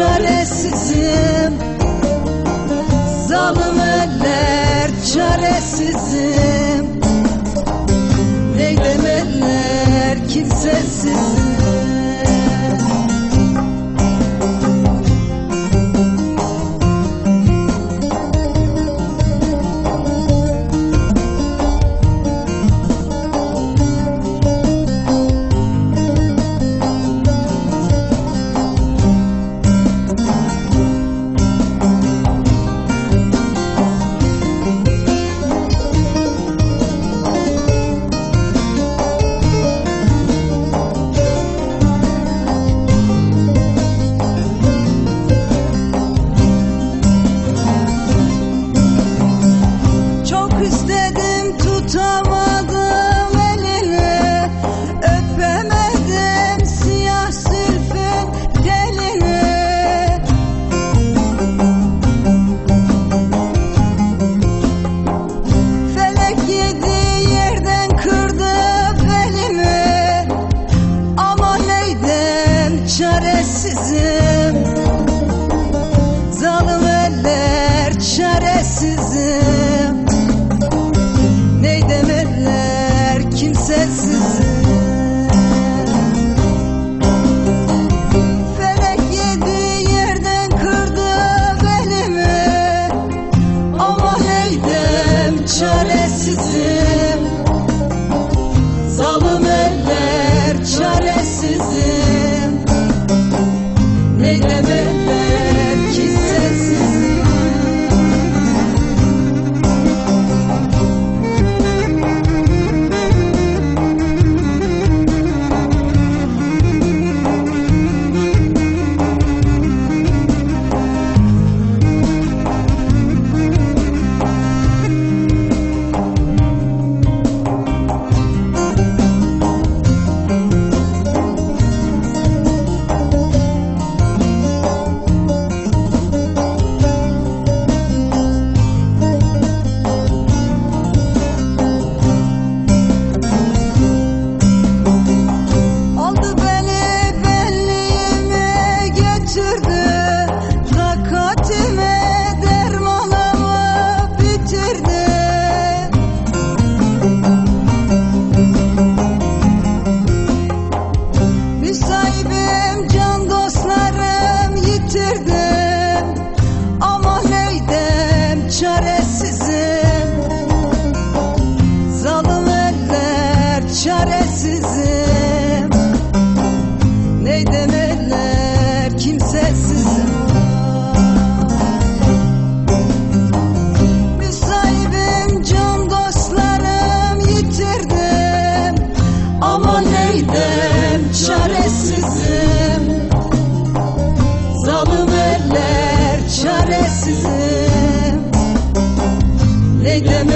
çaresizim. Zalim eller çaresizim. Neylem eller kimsesizim. çaresizim. Zalim eller çaresizim. Yeah.